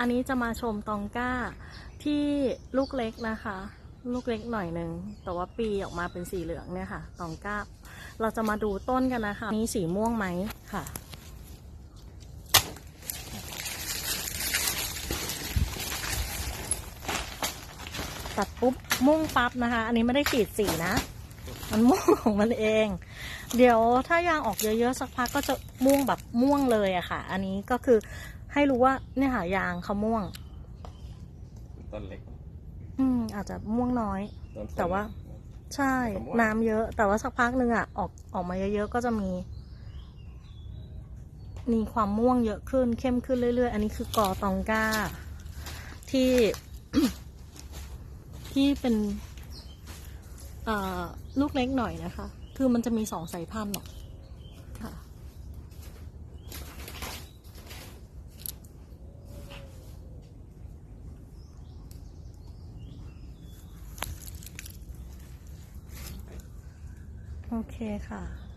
อันนี้จะมาชมตองก้าที่ลูกเล็กนะคะ ลูกเล็กหน่อยหนึ่งแต่ว่าปีออกมาเป็นสีเหลืองเนี่ยค่ะ ตองก้า เราจะมาดูต้นกันนะคะนี่สีม่วงไหมค่ะ ตัดปุ๊บม่วงปั๊บนะคะ อันนี้ไม่ได้ขีดสีนะ มันม่วงของมันเอง เดี๋ยวถ้ายางออกเยอะๆสักพักก็จะม่วงแบบม่วงเลยอะค่ะ อันนี้ก็คือให้รู้ว่าเนี่ยค่ะยางเขาม่วง ต้นเล็ก อืม อาจจะม่วงน้อย ต้นส้มแต่ว่า ใช่ม่วงน้ำเยอะ แต่ว่าสักพักหนึ่งอะออกออกมาเยอะๆก็จะมี มีความม่วงเยอะขึ้น เข้มขึ้นเรื่อยๆ อันนี้คือกอตองก้า ที่ที่เป็นเอ่อ ลูกเล็กหน่อยนะคะ คือมันจะมีสองสายพันธุ์หรอกค่ะโอเคค่ะ